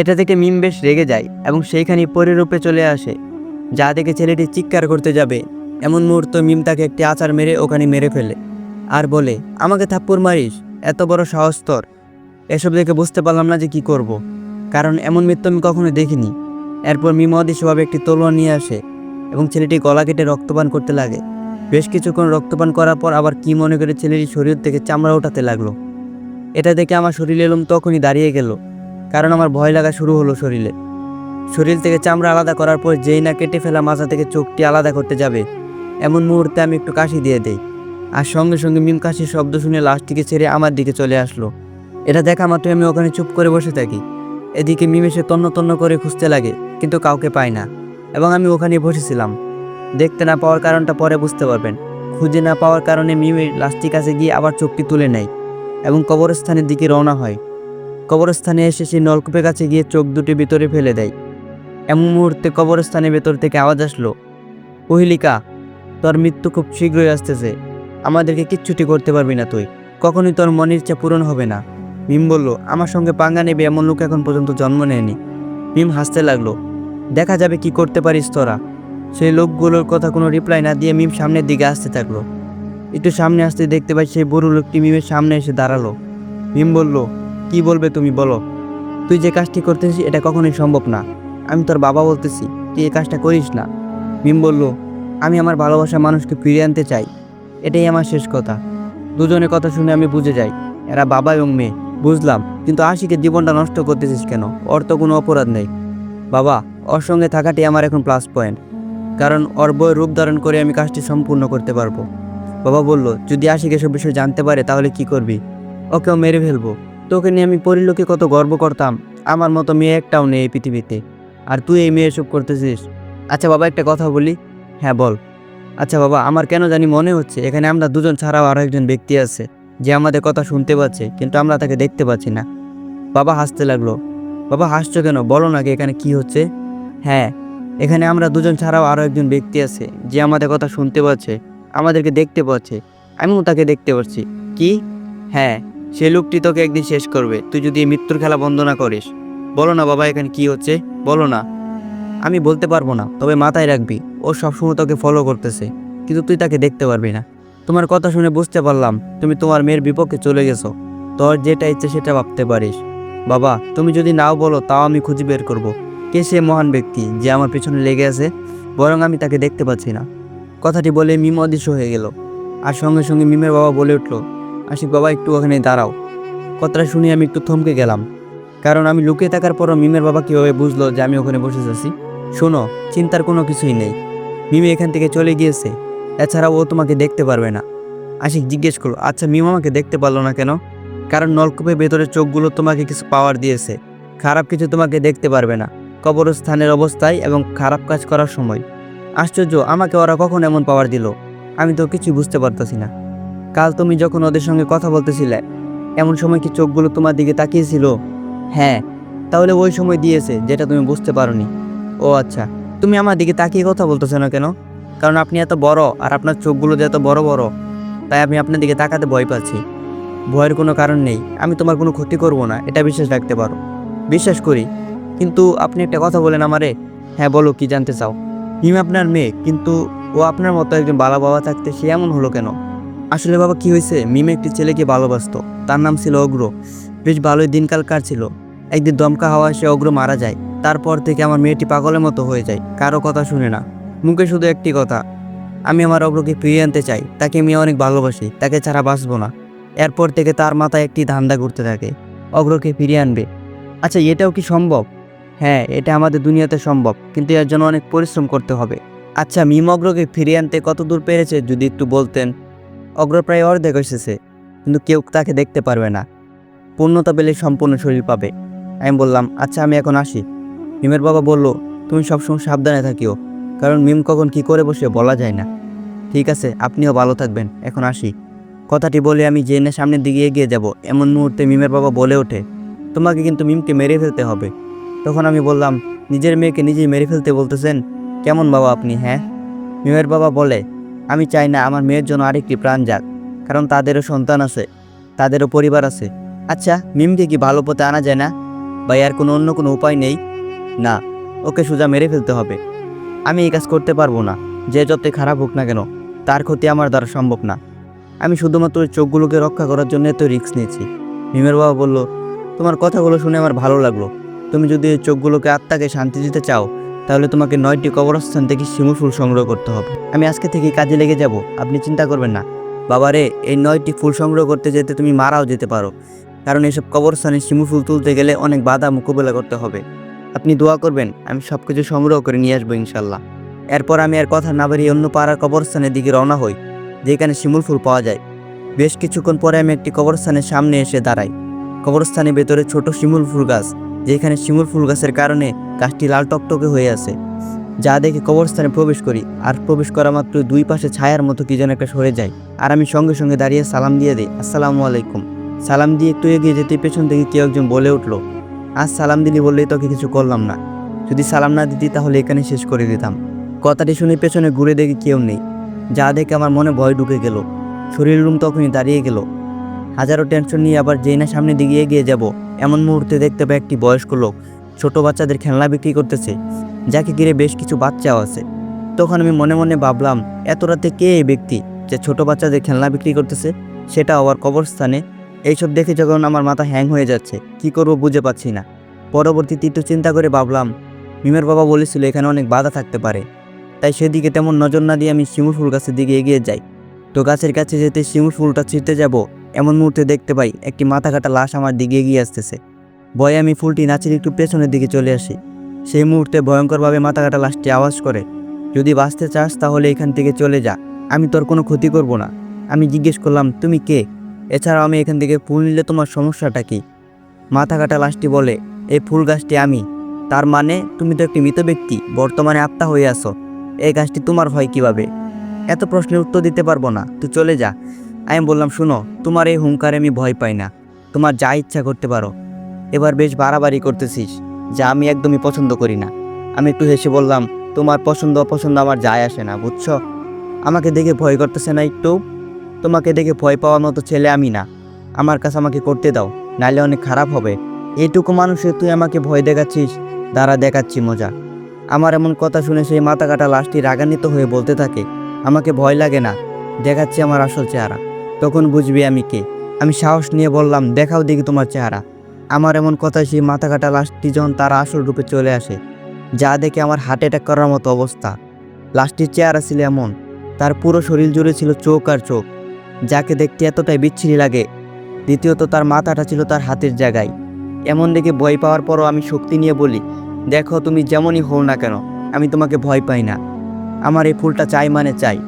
এটা দেখে মিম বেশ রেগে যায় এবং সেইখানেই পরিরূপে চলে আসে। যা দেখে ছেলেটি চিৎকার করতে যাবে। এমন মুহূর্ত মিম তাকে একটি আচার মেরে ওখানে মেরে ফেলে আর বলে, আমাকে থাপ্পড় মারিস, এত বড় সাহস এসব দেখে বুঝতে পারলাম না যে কি করব। কারণ এমন মৃত্যু আমি কখনো দেখিনি। এরপর মিম অদৃশ্যভাবে একটি তলোয়ার নিয়ে আসে এবং ছেলেটি গলা কেটে রক্তপান করতে লাগে। বেশ কিছুক্ষণ রক্তপান করার পর আবার কি মনে করে ছেলেটি শরীর থেকে চামড়া ওঠাতে লাগল। এটা দেখে আমার শরীর এলুম তখনই দাঁড়িয়ে গেল। কারণ আমার ভয় লাগা শুরু হলো শরীরে। শরীর থেকে চামড়া আলাদা করার পর যেই না কেটে ফেলা মাথা থেকে চোখটি আলাদা করতে যাবে, এমন মুহূর্তে আমি একটু কাশি দিয়ে দেই। আর সঙ্গে সঙ্গে মিম কাশির শব্দ শুনে লাশটিকে ছেড়ে আমার দিকে চলে আসলো। এটা দেখা মাত্রই আমি ওখানে চুপ করে বসে থাকি। এদিকে মিম এসে তন্ন তন্ন করে খুঁজতে লাগে, কিন্তু কাউকে পাই না। এবং আমি ওখানে বসেছিলাম। দেখতে না পাওয়ার কারণটা পরে বুঝতে পারবেন। খুঁজে না পাওয়ার কারণে মিমের লাশটির কাছে গিয়ে আবার চোখটি তুলে নেয় এবং কবরস্থানের দিকে রওনা হয়। কবরস্থানে এসে সেই নলকূপের কাছে গিয়ে চোখ দুটি ভিতরে ফেলে দেয়। এমন মুহূর্তে কবরস্থানের ভেতর থেকে আওয়াজ আসলো। কোহিলিকা তোর মৃত্যু খুব শীঘ্রই আসতেছে। আমাদেরকে কিচ্ছুটি করতে পারবি না তুই। কখনোই তোর মনের ইচ্ছা পূরণ হবে না। মিম বলল, আমার সঙ্গে পাঙ্গা নেবে এমন লোক এখন পর্যন্ত জন্ম নেয়নি। মিম হাসতে লাগল, দেখা যাবে কি করতে পারিস তোরা। সেই লোকগুলোর কথা কোনো রিপ্লাই না দিয়ে মিম সামনের দিকে আসতে থাকল। একটু সামনে আসতে দেখতে পাই সেই বুড়ো লোকটি মিমের সামনে এসে দাঁড়াল। মিম বলল কি বলবে তুমি বলো? তুই যে কাজটি করতেছিস, এটা কখনোই সম্ভব না। আমি তোর বাবা বলতেছি, তুই এই কাজটা করিস না। মিম বলল, আমি আমার ভালোবাসা মানুষকে ফিরিয়ে আনতে চাই। এটাই আমার শেষ কথা। দুজনের কথা শুনে আমি বুঝে যাই, এরা বাবা এবং মেয়ে। বুঝলাম, কিন্তু আশিকের জীবনটা নষ্ট করতেছিস কেন? ওর তো কোনো অপরাধ নেই। বাবা, ওর সঙ্গে থাকাটি আমার এখন প্লাস পয়েন্ট কারণ ওর বই রূপ ধারণ করে আমি কাজটি সম্পূর্ণ করতে পারব। বাবা বলল, যদি আশিক এসব বিষয়ে জানতে পারে, তাহলে কি করবি? ওকেও মেরে ফেলব। তোকে নিয়ে আমি পরিলোকে কত গর্ব করতাম। আমার মতো মেয়ে একটাও নেই এই পৃথিবীতে। আর তুই এই মেয়ে এসব করতেছিস? আচ্ছা বাবা, একটা কথা বলি। হ্যাঁ বল। আচ্ছা বাবা, আমার কেন জানি মনে হচ্ছে, এখানে আমরা দুজন ছাড়াও আরও একজন ব্যক্তি আছে, যে আমাদের কথা শুনতে পাচ্ছে, কিন্তু আমরা তাকে দেখতে পাচ্ছি না। বাবা, হাসতে লাগল। বাবা, হাসছো কেন? বলো নাকি এখানে কি হচ্ছে। হ্যাঁ এখানে আমরা দুজন ছাড়াও আরও একজন ব্যক্তি আছে, যে আমাদের কথা শুনতে পাচ্ছে, আমাদেরকে দেখতে পাচ্ছে। আমিও তাকে দেখতে পাচ্ছি। কি? হ্যাঁ। সে লোকটি তোকে একদিন শেষ করবে। তুই যদি মৃত্যুর খেলা বন্ধ না করিস। বলো না বাবা, এখানে কি হচ্ছে? বলো না। আমি বলতে পারব না, তবে মাথায় রাখবি, ও সবসময় তোকে ফলো করতেছে, কিন্তু তুই তাকে দেখতে পারবি না। তোমার কথা শুনে বুঝতে পারলাম, তুমি তোমার মেয়ের বিপক্ষে চলে গেছো। তোর যেটা ইচ্ছে সেটা ভাবতে পারিস। বাবা, তুমি যদি নাও বলো, তাও আমি খুঁজে বের করব। কে সে মহান ব্যক্তি যে আমার পিছনে লেগে আছে? বরং আমি তাকে দেখতে পাচ্ছি না। কথাটি বলে মিম অদৃশ্য হয়ে গেল। আর সঙ্গে সঙ্গে মিমের বাবা বলে উঠল আশিক বাবা, একটু ওখানে দাঁড়াও। কথাটা শুনে আমি একটু থমকে গেলাম। কারণ আমি লুকিয়ে থাকার পরও মিমের বাবা কীভাবে বুঝলো যে আমি ওখানে বসে আছি? শোনো, চিন্তার কোনো কিছুই নেই। মিমি এখান থেকে চলে গিয়েছে। এছাড়া ও তোমাকে দেখতে পারবে না। আশিক জিজ্ঞেস করল আচ্ছা মিম আমাকে দেখতে পারল না কেন? কারণ নলকূপের ভেতরে চোখগুলো তোমাকে কিছু পাওয়ার দিয়েছে। খারাপ কিছু তোমাকে দেখতে পারবে না। কবরস্থানের অবস্থায় এবং খারাপ কাজ করার সময়। আশ্চর্য, আমাকে ওরা কখন এমন পাওয়ার দিল? আমি তো কিছুই বুঝতে পারতাছি না। কাল তুমি যখন ওদের সঙ্গে কথা বলতেছিলে, এমন সময় কি চোখগুলো তোমার দিকে তাকিয়েছিল? হ্যাঁ তাহলে ওই সময় দিয়েছে, যেটা তুমি বুঝতে পারোনি। ও আচ্ছা তুমি আমার দিকে তাকিয়ে কথা বলতেছো না কেন? কারণ আপনি এত বড়, আর আপনার চোখগুলো যে এত বড় বড়, তাই আমি আপনার দিকে তাকাতে ভয় পাচ্ছি। ভয়ের কোনো কারণ নেই, আমি তোমার কোনো ক্ষতি করব না, এটা বিশ্বাস রাখতে পারো। বিশ্বাস করি, কিন্তু আপনি একটা কথা বলেন আমারে। হ্যাঁ বলো, কি জানতে চাও? হিম আপনার মেয়ে, কিন্তু ও আপনার মতো একজন বালা বাবা থাকতে সে এমন হলো কেন? আসলে বাবা কি হয়েছে? মিম একটি ছেলেকে ভালোবাসতো। তার নাম ছিল অগ্র। বেশ ভালোই দিনকাল কাটছিল। একদিন দমকা হাওয়া সে অগ্র মারা যায়। তারপর থেকে আমার মেয়েটি পাগলের মতো হয়ে যায়। কারও কথা শুনে না। মুখে শুধু একটি কথা। আমি আমার অগ্রকে ফিরিয়ে আনতে চাই। তাকে আমি অনেক ভালোবাসি। তাকে ছাড়া বাঁচবো না। এরপর থেকে তার মাথায় একটি ধান্দা ঘুরতে থাকে। অগ্রকে ফিরিয়ে আনবে। আচ্ছা এটাও কি সম্ভব? হ্যাঁ এটা আমাদের দুনিয়াতে সম্ভব। কিন্তু এর জন্য অনেক পরিশ্রম করতে হবে। আচ্ছা মিম অগ্রকে ফিরিয়ে আনতে কত দূর পেরেছে যদি একটু বলতেন? অগ্র প্রায় অর্ধেক এসেছে, কিন্তু কেউ তাকে দেখতে পারবে না। পূর্ণতা পেলে সম্পূর্ণ শরীর পাবে। আমি বললাম আচ্ছা আমি এখন আসি। মিমের বাবা বলল, তুমি সবসময় সাবধানে থাকিও, কারণ মিম কখন কি করে বসে বলা যায় না। ঠিক আছে, আপনিও ভালো থাকবেন, এখন আসি। কথাটি বলে আমি জেনে সামনের দিকে এগিয়ে যাব। এমন মুহূর্তে মিমের বাবা বলে ওঠে, তোমাকে কিন্তু মিমকে মেরে ফেলতে হবে। তখন আমি বললাম, নিজের মেয়েকে নিজেই মেরে ফেলতে বলতেছেন? কেমন বাবা আপনি হ্যাঁ? মিমের বাবা বলে আমি চাই না আমার মেয়ের জন্য আরেকটি প্রাণ যাক, কারণ তাদেরও সন্তান আছে, তাদেরও পরিবার আছে। আচ্ছা মিমকে কি ভালো পথে আনা যায় না? বা এর কোনো অন্য কোনো উপায় নেই? না, ওকে সোজা মেরে ফেলতে হবে। আমি এই কাজ করতে পারব না, যে যতই খারাপ হোক না কেন, তার ক্ষতি আমার দ্বারা সম্ভব না। আমি শুধুমাত্র ওই চোখগুলোকে রক্ষা করার জন্য এত রিস্ক নিয়েছি। মিমের বাবা বলল, তোমার কথাগুলো শুনে আমার ভালো লাগল। তুমি যদি এই চোখগুলোকে আত্মাকে শান্তি দিতে চাও তাহলে তোমাকে নয়টি কবরস্থান থেকে শিমুল ফুল সংগ্রহ করতে হবে। আমি আজকে থেকে কাজে লেগে যাব, আপনি চিন্তা করবেন না। বাবারে, এই নয়টি ফুল সংগ্রহ করতে যেতে তুমি মারাও যেতে পারো। কারণ এসব কবরস্থানে শিমুল ফুল তুলতে গেলে অনেক বাধা মোকাবেলা করতে হবে। আপনি দোয়া করবেন, আমি সব কিছু সংগ্রহ করে নিয়ে আসব ইনশাল্লাহ এরপর আমি আর কথা না বাড়িয়ে অন্য পাড়ার কবরস্থানের দিকে রওনা হই, যেখানে শিমুল ফুল পাওয়া যায়। বেশ কিছুক্ষণ পরে আমি একটি কবরস্থানের সামনে এসে দাঁড়াই। কবরস্থানের ভেতরে ছোট শিমুল ফুল গাছ। যেখানে শিমুল ফুল গাছের কারণে গাছটি লাল টকটকে হয়ে আছে। যা দেখে কবরস্থানে প্রবেশ করি, আর প্রবেশ করা মাত্র দুই পাশে ছায়ার মতো কি যেন একটা সরে যায়। আর আমি সঙ্গে সঙ্গে দাঁড়িয়ে সালাম দিয়ে দিই, আসসালামু আলাইকুম। সালাম দিয়ে একটু এগিয়ে যেতে পেছন থেকে কেউ একজন বলে উঠল, আজ সালাম দিলি বললেই তোকে কিছু করলাম না। যদি সালাম না দিতি তাহলে এখানে শেষ করে দিতাম। কথাটি শুনে পেছনে ঘুরে দেখি কেউ নেই। যা দেখে আমার মনে ভয় ঢুকে গেল। শরীর রুম তখনই দাঁড়িয়ে গেল। হাজারো টেনশন নিয়ে আবার যেই না সামনে দিকে এগিয়ে যাব এমন মুহূর্তে দেখতে পাই একটি বয়স্ক লোক, ছোট বাচ্চাদের খেলনা বিক্রি করতেছে, যাকে ঘিরে বেশ কিছু বাচ্চাও আছে। তখন আমি মনে মনে ভাবলাম, এত রাতে কে এই ব্যক্তি যে ছোট বাচ্চাদের খেলনা বিক্রি করতেছে? সেটা আবার কবরস্থানে এইসব দেখে যখন আমার মাথা হ্যাং হয়ে যাচ্ছে, কি করব বুঝে পাচ্ছি না। পরবর্তীতে একটু চিন্তা করে ভাবলাম, মিমের বাবা বলেছিল এখানে অনেক বাধা থাকতে পারে। তাই সেদিকে তেমন নজর না দিয়ে আমি শিমুর ফুল গাছের দিকে এগিয়ে যাই। তো গাছের কাছে যেতে শিমুল ফুলটা ছিঁড়তে যাব এমন মুহূর্তে দেখতে পাই একটি মাথা কাটা লাশ আমার দিকে এগিয়ে আসতেছে। ভয়ে আমি ফুলটি নাচের একটু পেছনের দিকে চলে আসি। সেই মুহূর্তে ভয়ঙ্করভাবে মাথা কাটা লাশটি আওয়াজ করে, যদি বাঁচতে চাস তাহলে এখান থেকে চলে যা, আমি তোর কোনো ক্ষতি করব না। আমি জিজ্ঞেস করলাম, তুমি কে? এছাড়াও আমি এখান থেকে ফুল নিলে তোমার সমস্যাটা কি? মাথা কাটা লাশটি বলে, এই ফুল গাছটি আমি। তার মানে তুমি তো একটি মৃত ব্যক্তি, বর্তমানে আত্মা হয়ে আসো এই গাছটি তোমার হয় কীভাবে? এত প্রশ্নের উত্তর দিতে পারব না তুই চলে যা। আমি বললাম, শুনো, তোমার এই হুঙ্কারে আমি ভয় পাই না। তোমার যা ইচ্ছা করতে পারো। এবার বেশ বাড়াবাড়ি করতেছিস, যা আমি একদমই পছন্দ করি না। আমি একটু হেসে বললাম, তোমার পছন্দ, অপছন্দ আমার যায় আসে না, বুঝছ? আমাকে দেখে ভয় করতেছে না একটু। তোমাকে দেখে ভয় পাওয়ার মতো ছেলে আমি না। আমার কাছে আমাকে করতে দাও নাহলে অনেক খারাপ হবে। এইটুকু মানুষে তুই আমাকে ভয় দেখাচ্ছিস, দাঁড়া দেখাচ্ছি মজা। আমার এমন কথা শুনে সেই মাথা কাটা লাশটি রাগান্বিত হয়ে বলতে থাকে, আমাকে ভয় লাগে না, দেখাচ্ছি আমার আসল চেহারা। তখন বুঝবি আমি কে। আমি সাহস নিয়ে বললাম, দেখাও দেখি তোমার চেহারা। আমার এমন কথা সেই মাথা কাটা লাশটি যখন তার আসল রূপে চলে আসে, যা দেখে আমার হার্ট অ্যাটাক করার মতো অবস্থা। লাশটির চেহারা ছিল এমন, তার পুরো শরীর জুড়ে ছিল চোখ আর চোখ, যাকে দেখতে এতটাই বিচ্ছিরি লাগে। দ্বিতীয়ত তার মাথাটা ছিল তার হাতের জায়গায়। এমন দেখে ভয় পাওয়ার পরও আমি শক্তি নিয়ে বলি, দেখো, তুমি যেমনই হও না কেন, আমি তোমাকে ভয় পাই না। আমার এই ফুলটা চাই মানে চাই।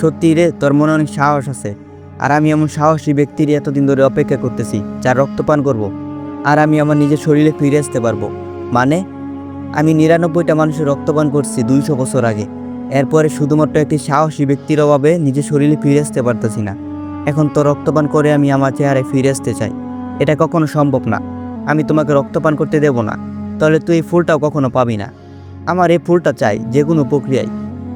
সত্যি রে, তোর মনে অনেক সাহস আছে। আর আমি এমন সাহসী ব্যক্তির এতদিন ধরে অপেক্ষা করতেছি, যার রক্তপান করব। আর আমি আমার নিজের শরীরে ফিরে আসতে পারব। মানে? আমি নিরানব্বইটা মানুষের রক্তপান করছি দুইশো বছর আগে। এরপরে শুধুমাত্র একটি সাহসী ব্যক্তির অভাবে নিজের শরীরে ফিরে আসতে পারতেছি না। এখন তো রক্তপান করে আমি আমার চেহারায় ফিরে আসতে চাই। এটা কখনো সম্ভব না। আমি তোমাকে রক্তপান করতে দেব না। তাহলে তুই এই ফুলটাও কখনো পাবি না। আমার এই ফুলটা চাই, যে কোনো প্রক্রিয়ায়।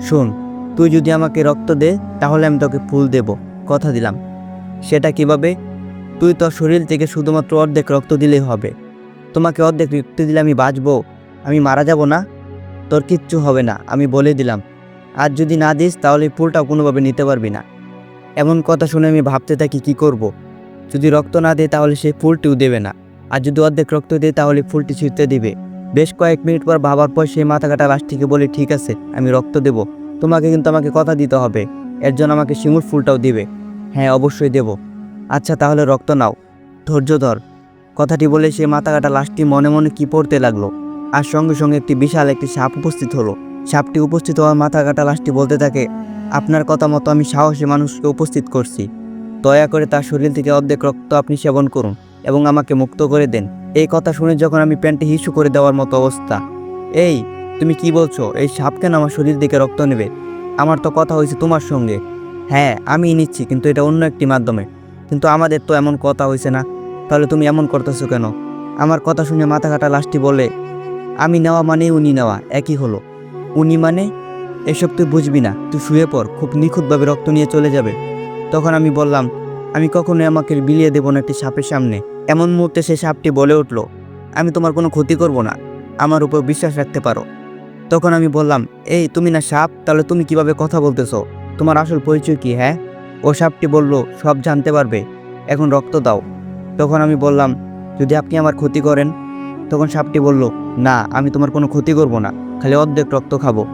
শোন, তুই যদি আমাকে রক্ত দে, তাহলে আমি তোকে ফুল দেব। কথা দিলাম। সেটা কীভাবে? তুই তোর শরীর থেকে শুধুমাত্র অর্ধেক রক্ত দিলেই হবে। তোমাকে অর্ধেক রক্ত দিলে আমি বাঁচবো। আমি মারা যাব না? তোর কিচ্ছু হবে না, আমি বলে দিলাম। আর যদি না দিস, তাহলে ফুলটাও কোনোভাবে নিতে পারবি না। এমন কথা শুনে আমি ভাবতে থাকি, কি করব। যদি রক্ত না দেয়, তাহলে সে ফুলটিও দেবে না। আর যদি অর্ধেক রক্ত দেয়, তাহলে ফুলটি ছিঁড়তে দিবে। বেশ কয়েক মিনিট পর ভাবার পর সেই মাথা কাটা লাশটিকে বলে, ঠিক আছে, আমি রক্ত দেব। তোমাকে কিন্তু আমাকে কথা দিতে হবে। এর জন্য আমাকে শিমুর ফুলটাও দিবে। হ্যাঁ অবশ্যই দেব। আচ্ছা তাহলে রক্ত নাও। ধৈর্য ধর। কথাটি বলে সে মাথা কাটা লাশটি মনে মনে কি পড়তে লাগল। আর সঙ্গে সঙ্গে একটি বিশাল একটি সাপ উপস্থিত হলো। সাপটি উপস্থিত হওয়ার মাথা কাটা লাশটি বলতে থাকে, আপনার কথা মতো আমি সাহসী মানুষকে উপস্থিত করছি। দয়া করে তার শরীর থেকে অর্ধেক রক্ত আপনি সেবন করুন এবং আমাকে মুক্ত করে দেন। এই কথা শুনে যখন আমি প্যান্টে হিসু করে দেওয়ার মতো অবস্থা, এই, তুমি কি বলছো? এই সাপ কেন আমার শরীর থেকে রক্ত নেবে? আমার তো কথা হয়েছে তোমার সঙ্গে। হ্যাঁ আমি নিচ্ছি, কিন্তু এটা অন্য একটি মাধ্যমে। কিন্তু আমাদের তো এমন কথা হয়েছে না। তাহলে তুমি এমন করতেছো কেন? আমার কথা শুনে মাথা কাটা লাশটি বলে, আমি নেওয়া মানে উনি নেওয়া, একই হলো। উনি মানে? এসব তুই বুঝবি না। তুই শুয়ে পর খুব নিখুঁতভাবে রক্ত নিয়ে চলে যাবে। তখন আমি বললাম, আমি কখনোই আমাকে বিলিয়ে দেবো না একটি সাপের সামনে। এমন মুহূর্তে সে সাপটি বলে উঠল, আমি তোমার কোনো ক্ষতি করব না। আমার উপর বিশ্বাস রাখতে পারো। তখন আমি বললাম, এই তুমি না সাপ, তাহলে তুমি কীভাবে কথা বলতেছো? তোমার আসল পরিচয় কি হ্যাঁ? ও সাপটি বলল, সব জানতে পারবে। এখন রক্ত দাও। তখন আমি বললাম, যদি আপনি আমার ক্ষতি করেন? তখন সাপটি বলল, না, আমি তোমার কোনো ক্ষতি করব না, খালি অর্ধেক রক্ত খাব।